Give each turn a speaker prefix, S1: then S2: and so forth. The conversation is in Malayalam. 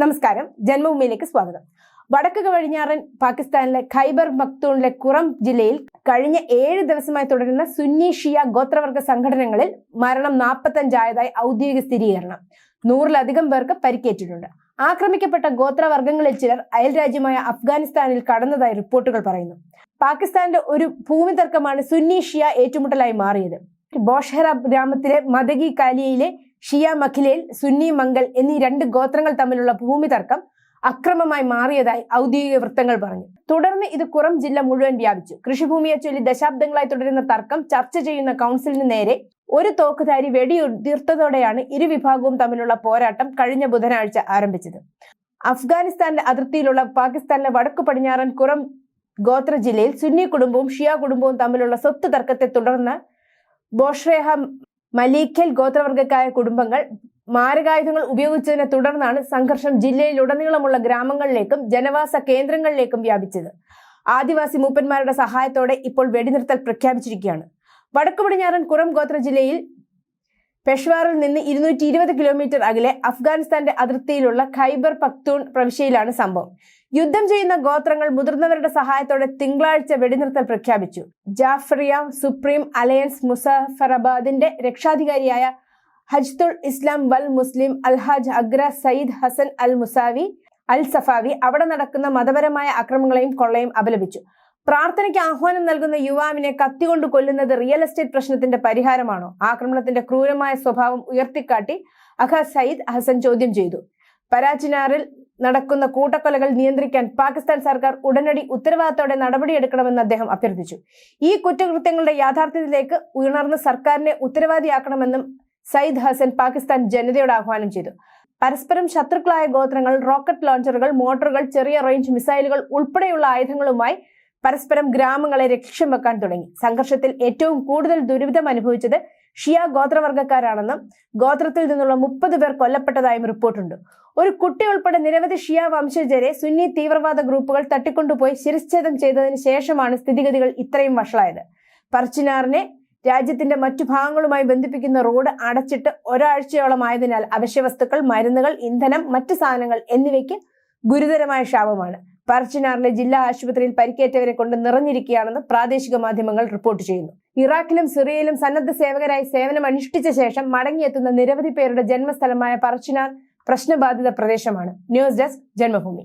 S1: നമസ്കാരം. ജന്മഭൂമിയിലേക്ക് സ്വാഗതം. വടക്ക് പടിഞ്ഞാറൻ പാകിസ്ഥാനിലെ ഖൈബർ മക്തൂണിലെ കുറം ജില്ലയിൽ കഴിഞ്ഞ ഏഴ് ദിവസമായി തുടരുന്ന സുന്നി ഷിയ ഗോത്രവർഗ സംഘടനകളിൽ മരണം നാൽപ്പത്തഞ്ചായതായി ഔദ്യോഗിക സ്ഥിരീകരണം. നൂറിലധികം പേർക്ക് പരിക്കേറ്റിട്ടുണ്ട്. ആക്രമിക്കപ്പെട്ട ഗോത്രവർഗങ്ങളിൽ ചിലർ അയൽരാജ്യമായ അഫ്ഗാനിസ്ഥാനിൽ കടന്നതായി റിപ്പോർട്ടുകൾ പറയുന്നു. പാകിസ്ഥാന്റെ ഒരു ഭൂമി തർക്കമാണ് സുന്നി ഷിയ ഏറ്റുമുട്ടലായി മാറിയത്. ബോഷഹറ ഗ്രാമത്തിലെ മദഗി കാലിയയിലെ ഷിയ മഖിലേൽ സുന്നി മംഗൽ എന്നീ രണ്ട് ഗോത്രങ്ങൾ തമ്മിലുള്ള ഭൂമി തർക്കം അക്രമമായി മാറിയതായി ഔദ്യോഗിക വൃത്തങ്ങൾ പറഞ്ഞു. തുടർന്ന് ഇത് കുറം ജില്ല മുഴുവൻ വ്യാപിച്ചു. കൃഷിഭൂമിയെ ചൊല്ലി ദശാബ്ദങ്ങളായി തുടരുന്ന തർക്കം ചർച്ച ചെയ്യുന്ന കൗൺസിലിന് നേരെ ഒരു തോക്കുധാരി വെടിയുതിർത്തതോടെയാണ് ഇരു വിഭാഗവും തമ്മിലുള്ള പോരാട്ടം കഴിഞ്ഞ ബുധനാഴ്ച ആരംഭിച്ചത്. അഫ്ഗാനിസ്ഥാന്റെ അതിർത്തിയിലുള്ള പാകിസ്ഥാനിലെ വടക്കു പടിഞ്ഞാറൻ കുറം ഗോത്ര ജില്ലയിൽ സുന്നി കുടുംബവും ഷിയ കുടുംബവും തമ്മിലുള്ള സ്വത്ത് തർക്കത്തെ തുടർന്ന് ബോഷ്രേഹ മലീഖൽ ഗോത്രവർഗക്കായ കുടുംബങ്ങൾ മാരകായുധങ്ങൾ ഉപയോഗിച്ചതിനെ തുടർന്നാണ് സംഘർഷം ജില്ലയിലുടനീളമുള്ള ഗ്രാമങ്ങളിലേക്കും ജനവാസ കേന്ദ്രങ്ങളിലേക്കും വ്യാപിച്ചത്. ആദിവാസി മൂപ്പന്മാരുടെ സഹായത്തോടെ ഇപ്പോൾ വെടിനിർത്തൽ പ്രഖ്യാപിച്ചിരിക്കുകയാണ്. വടക്കു പടിഞ്ഞാറൻ കുറം ഗോത്ര ജില്ലയിൽ പെഷ്വാറിൽ നിന്ന് ഇരുന്നൂറ്റി ഇരുപത് കിലോമീറ്റർ അകലെ അഫ്ഗാനിസ്ഥാന്റെ അതിർത്തിയിലുള്ള ഖൈബർ പക്തൂൺ പ്രവിശ്യയിലാണ് സംഭവം. യുദ്ധം ചെയ്യുന്ന ഗോത്രങ്ങൾ മുതിർന്നവരുടെ സഹായത്തോടെ തിങ്കളാഴ്ച വെടിനിർത്തൽ പ്രഖ്യാപിച്ചു. ജാഫറിയ സുപ്രീം അലയൻസ് മുസഫറബാദിന്റെ രക്ഷാധികാരിയായ ഹജ്തുൽ ഇസ്ലാം വൽ മുസ്ലിം അൽഹാജ് അഗ്ര Sayyid Hasan al Musavi al Safavi അവിടെ നടക്കുന്ന മതപരമായ അക്രമങ്ങളെയും കൊള്ളയും അപലപിച്ചു. പ്രാർത്ഥനയ്ക്ക് ആഹ്വാനം നൽകുന്ന യുവാവിനെ കത്തികൊണ്ട് കൊല്ലുന്നത് റിയൽ എസ്റ്റേറ്റ് പ്രശ്നത്തിന്റെ പരിഹാരമാണോ? ആക്രമണത്തിന്റെ ക്രൂരമായ സ്വഭാവം ഉയർത്തിക്കാട്ടി അഖ സയ്യിദ് ഹസൻ ചോദ്യം ചെയ്തു. പരാച്ചിനാറിൽ നടക്കുന്ന കൂട്ടക്കൊലകൾ നിയന്ത്രിക്കാൻ പാകിസ്ഥാൻ സർക്കാർ ഉടനടി ഉത്തരവാദിത്തോടെ നടപടിയെടുക്കണമെന്ന് അദ്ദേഹം അഭ്യർത്ഥിച്ചു. ഈ കുറ്റകൃത്യങ്ങളുടെ യാഥാർത്ഥ്യത്തിലേക്ക് ഉയർന്ന സർക്കാരിനെ ഉത്തരവാദിയാക്കണമെന്നും സയ്യിദ് ഹസൻ പാകിസ്ഥാൻ ജനതയോട് ആഹ്വാനം ചെയ്തു. പരസ്പരം ശത്രുക്കളായ ഗോത്രങ്ങൾ റോക്കറ്റ് ലോഞ്ചറുകൾ മോട്ടോറുകൾ ചെറിയ റേഞ്ച് മിസൈലുകൾ ഉൾപ്പെടെയുള്ള ആയുധങ്ങളുമായി പരസ്പരം ഗ്രാമങ്ങളെ ലക്ഷ്യം വെക്കാൻ തുടങ്ങി. സംഘർഷത്തിൽ ഏറ്റവും കൂടുതൽ ദുരിതം അനുഭവിച്ചത് ഷിയ ഗോത്രവർഗക്കാരാണെന്നും ഗോത്രത്തിൽ നിന്നുള്ള മുപ്പത് പേർ കൊല്ലപ്പെട്ടതായും റിപ്പോർട്ടുണ്ട്. ഒരു കുട്ടി ഉൾപ്പെടെ നിരവധി ഷിയ വംശജരെ സുന്നി തീവ്രവാദ ഗ്രൂപ്പുകൾ തട്ടിക്കൊണ്ടുപോയി ശിരച്ഛേദം ചെയ്തതിന് ശേഷമാണ് സ്ഥിതിഗതികൾ ഇത്രയും വഷളായത്. പർച്ചിനാറിനെ രാജ്യത്തിന്റെ മറ്റു ഭാഗങ്ങളുമായി ബന്ധിപ്പിക്കുന്ന റോഡ് അടച്ചിട്ട് ഒരാഴ്ചയോളമായതിനാൽ അവശ്യവസ്തുക്കൾ മരുന്നുകൾ ഇന്ധനം മറ്റു സാധനങ്ങൾ എന്നിവയ്ക്ക് ഗുരുതരമായ ക്ഷാമമാണ്. പർച്ചിനാറിലെ ജില്ലാ ആശുപത്രിയിൽ പരിക്കേറ്റവരെ കൊണ്ട് നിറഞ്ഞിരിക്കുകയാണെന്ന് പ്രാദേശിക മാധ്യമങ്ങൾ റിപ്പോർട്ട് ചെയ്യുന്നു. ഇറാഖിലും സിറിയയിലും സന്നദ്ധ സേവകരായി സേവനം അനുഷ്ഠിച്ച ശേഷം മടങ്ങിയെത്തുന്ന നിരവധി പേരുടെ ജന്മസ്ഥലമായ പർച്ചിനാർ പ്രശ്നബാധിത പ്രദേശമാണ്. News desk Janmabhumi.